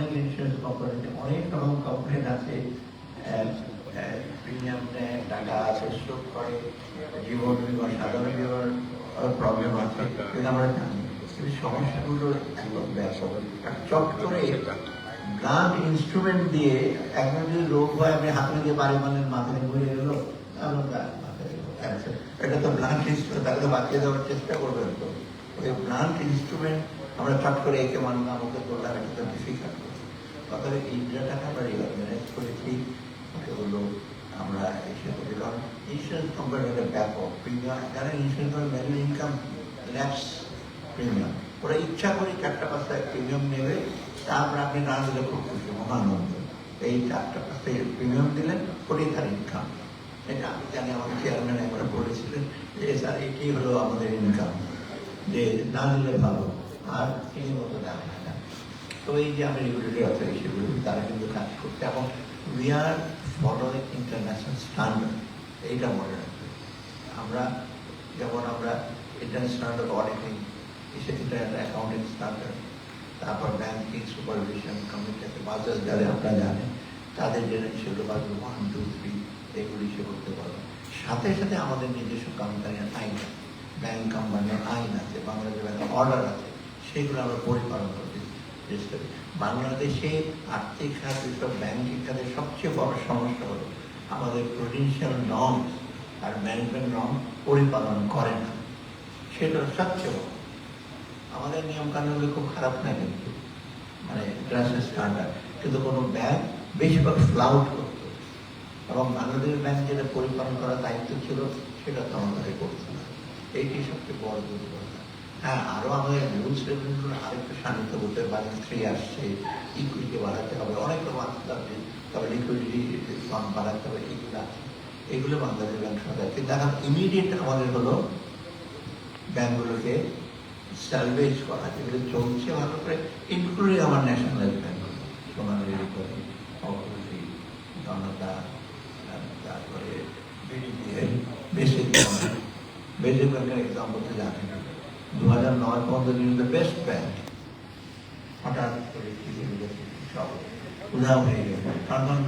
অনেক insurance company অনেক রকম কমপ্লেন আছে। প্রিমিয়াম নেয় টাকা আছে শোধ করে জীবন বিমা সাধারণ বিমার প্রবলেম আছে। কিন্তু আমরা জানি কিন্তু সমস্যাগুলোর একদম ব্যাপক। চট করে ব্লাড ইনস্ট্রুমেন্ট দিয়ে একজন যদি রোগ হয় আপনি হাতে দিয়ে বাড়ি মানেন মাথায় ঘুরে মাথায় ক্যান্সার এটা তো ব্লাড ইনস্ট্রুমেন্ট তাকে তো বাঁচিয়ে দেওয়ার চেষ্টা করবেন তো। ওই ব্লাড ইনস্ট্রুমেন্ট আমরা চট করে একে মানুষ আমাকে করলাম এটা তো ডিফিকাল্ট অতএব এই টাকা আমরা রিঅর্গানাইজ করেছি হলো আমরা এসে করি কারণ ইন্স্যুরেন্স কোম্পানির একটা ব্যাপক প্রিমিয়াম যারা insurance manual income lapse premium ওরা ইচ্ছা করে চারটা পাঁচটা প্রিমিয়াম নেবে তারপর আপনি না দিলে খুব খুশি, মহানন্দ। এই চারটা পাঁচটা প্রিমিয়াম দিলেন ওটাই তার ইনকাম এটা আমি জানি আমাদের চেয়ারম্যান একবার বলেছিলেন যে, স্যার, এটি হলো আমাদের ইনকাম যে না দিলে ভালো, আর তিনি মতো না তো এই যে আমি রেগুলেটরি অথরিটি তারা কিন্তু কাজ করতে এবং we are following international standard এইটা মনে রাখবে। আমরা যেমন আমরা international auditing international accounting standard তারপর ব্যাংকিং সুপারভিশন আছে বাজার যারা আপনারা জানেন, তাদের জন্য সেগুলো বাজার ওয়ান টু থ্রি এগুলি সে করতে পারবে। সাথে সাথে আমাদের নিজস্ব কোম্পানির আইন আছে ব্যাংক কোম্পানির আইন আছে, বাংলাদেশ ব্যাংকের অর্ডার আছে, সেগুলো আমরা পরিপালন করতে করি বাংলাদেশে আর্থিক খাত এসব ব্যাংকিং খাতের সবচেয়ে বড় সমস্যা হলো আমাদের প্রভিনশিয়াল নর্ম আর ম্যানেজমেন্ট নর্ম পরিপালন করে না। সেটা সবচেয়ে বড়। আমাদের নিয়ম কানুনগুলো খুব খারাপ না কিন্তু। মানে ইন্টারন্যাশনাল স্ট্যান্ডার্ড কিন্তু কোনো ব্যাংক বেশিরভাগ ফ্লাউট করতো। এবং বাংলাদেশ ব্যাংক যেটা পরিপালন করার দায়িত্ব ছিল, সেটা তো আমাদের করছে না। এইটি সবচেয়ে বড় দুর্বলতা। হ্যাঁ আরও আমাদের হবে এগুলো আছে ব্যাংক সরকার কিন্তু এখন ইমিডিয়েট আমাদের হলো ব্যাংকগুলোকে সার্ভেজ করা, যেগুলো চলছে ভালো করে ইনক্লুডিং আমার ন্যাশনালাইজ ব্যাংক সোনালী রিকভারি অগ্রগতি জনতা তারপরে বেসিক বেসিক ব্যাংকের এক্সাম্পল তো জানেন দু নয় পর্যন্ত দ্য বেস্ট ব্যাংক হঠাৎ করে কি সব উধাও হয়ে গেল।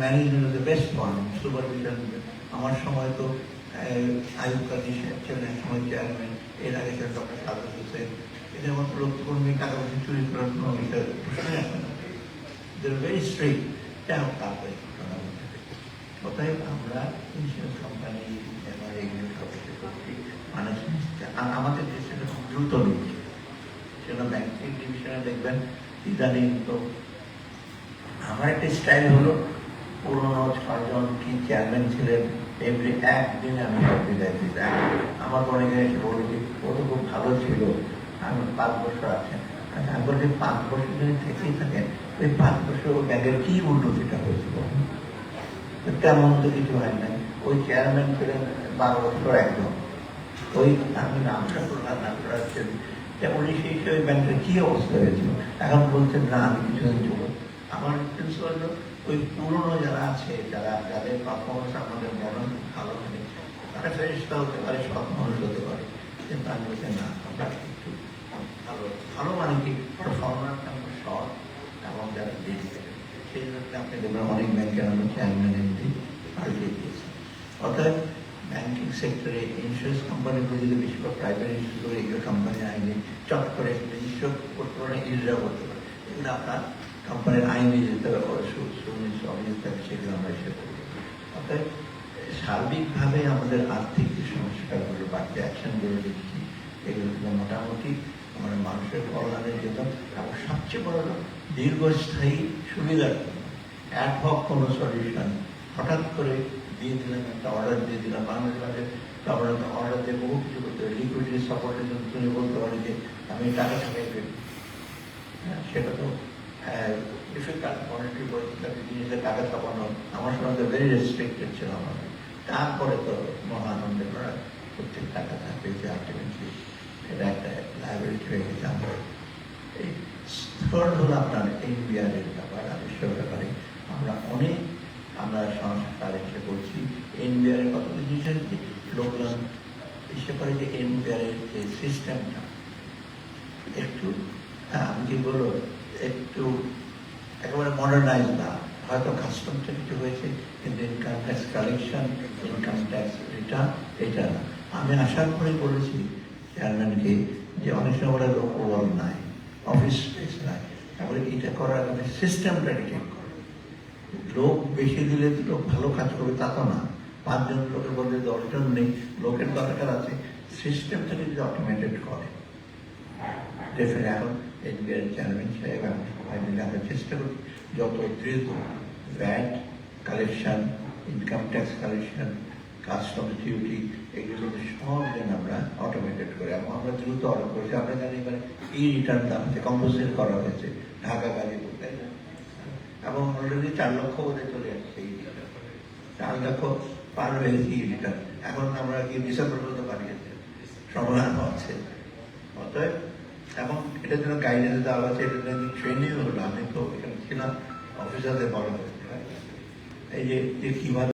ম্যানেজমেন্ট বেস্ট ওয়ান সুপারভিশন আমার সময় তো আয়ুব কাজী সময় চেয়ারম্যান এর আগে ডক্টর সাদর হোসেন। এদের মতো লোককর্মী টাকা পয়সা চুরি করার কোনো বিষয়, প্রশ্নই আসে না। ভেরি কেন তারপরে আমরা ইন্স্যুরেন্স কোম্পানি এগুলো সবকিছু করছি। মানুষ আমাদের দেশে দ্রুত নিচ্ছে সেটা ব্যাংকিং ডিভিশনে দেখবেন ইদানিং তো আমার একটা স্টাইল হলো পুরোনো ছজন কি চেয়ারম্যান ছিলেন এমনি একদিনে আমি বিদায় দিই আমার অনেকে এসে বলি যে ও তো খুব ভালো ছিল আমি পাঁচ বছর আছেন আচ্ছা, আমি বলি পাঁচ বছর যদি থেকেই থাকেন ওই পাঁচ বছর ব্যাংকের কি উন্নতিটা হয়েছিল তেমন তো কিছু হয় নাই। ওই চেয়ারম্যান ছিলেন বারো বছর একদম ওই আমি নামটা করলাম নামটা রাখছেন যে উনি সেই হিসেবে ব্যাংকের কি অবস্থা হয়েছিল এখন বলছেন না আমি কিছুদিন চলো আমার প্রিন্সিপাল ওই পুরনো যারা আছে, যারা, যাদের পারফরমেন্স আমাদের মনে ভালো লাগে তারা ফেরিস্তা হতে পারে সব মানুষ হতে পারে। কিন্তু আমি বলছি, না, আমরা একটু ভালো ভালো মানে কি? পারফরমেন্স আমরা শর্ট এবং যারা ডিজিটাল সেই জন্য আপনি দেখবেন অনেক ব্যাংকের আমরা চেয়ারম্যান এমডি পাল্টে দিয়েছি। অর্থাৎ ব্যাংকিং সেক্টরে ইন্স্যুরেন্স কোম্পানিগুলো যদি বেশিরভাগ প্রাইভেট ইন্স্যুরেন্স এগুলো কোম্পানি আইনে চট করে ইন্স্যুর করতে পারে ইজরা করতে পারে। এগুলো আপনার কোম্পানির আইনে যেতে হবে সুনির্দিষ্ট অভিযোগ সেগুলো আমরা এসে করব। অর্থাৎ সার্বিকভাবে আমাদের আর্থিক যে সংস্কারগুলো বা যে অ্যাকশনগুলো দিচ্ছি এগুলো মোটামুটি আমাদের মানুষের কল্যাণের জন্য এবং সবচেয়ে বড় হলো দীর্ঘস্থায়ী সুবিধার জন্য। অ্যাডভক কোনো সলিউশন হঠাৎ করে দিয়ে দিলাম, একটা অর্ডার দিয়ে দিলাম। বাংলাদেশ ব্যাংকের তারপরে অর্ডার দিয়ে বহু কিছু করতে হবে। লিকুইডিটি সাপোর্টের জন্য তুমি বলতে পারি যে আমি টাকা টাকাই পেয়ে সেটা তো জিনিসের টাকা ছাপানো আমার সময় তো ভেরি রেস্ট্রিক্টেড ছিল আমাদের তারপরে তো মহানন্দে করা প্রত্যেক টাকা থাকবে যে আলটিমেটলি এটা একটা লাইব্রেরি হয়ে গেছে আমরা। এই থার্ড হলো আপনার ব্যাপার আবিষ্কার ব্যাপারে আমরা অনেক আমরা সংস্কার এসে করছি এনবিআরের কত জিনিস লোকজন এসে করে যে এনবিআরের যে সিস্টেমটা। একটু কি বলব, একটু একেবারে মডার্নাইজ না হয়তো কাস্টমটা কিছু হয়েছে, কিন্তু income tax collection income tax return এটা না। আমি আশা করে বলেছি চেয়ারম্যানকে যে অনেক সময় ওরা লোক ওভার নাই অফিস স্পেস নাই। তারপরে এটা করার আগে সিস্টেমটাকে ঠিক করে। লোক বেশি দিলে তো লোক ভালো কাজ করবে, তা তো না। পাঁচজন লোকের বলতে দশজন নেই, লোকের দরকার আছে সিস্টেমটাকে যদি অটোমেটেড করে। ডেফিনেট এখন এনবিআর চেয়ারম্যান সাহেব, আমি সবাই মিলে আমরা চেষ্টা করি যত দ্রুত VAT collection income tax collection custom duty এগুলো সব যেন আমরা অটোমেটেড করি এবং আমরা দ্রুত অর্ডার করেছি। আমরা জানি এবারে ই রিটার্ন দাম হচ্ছে কম্পোজিট করা হয়েছে, ঢাকা গাড়িপুর তাই না? এবং অলরেডি চার লক্ষ বোধহয় চলে যাচ্ছে এই রিটার্ন চার লক্ষ পার হয়েছে ই রিটার্ন এখন আমরা কি ডিসেম্বর পর্যন্ত বাড়িয়েছে সমাধান হচ্ছে। অতএব, এবং এটার জন্য গাইডেন্স দেওয়া হচ্ছে এটার জন্য ট্রেনিং হলো আমি তো এখানে ছিলাম অফিসারদের হয়েছে। এই যে কীভাবে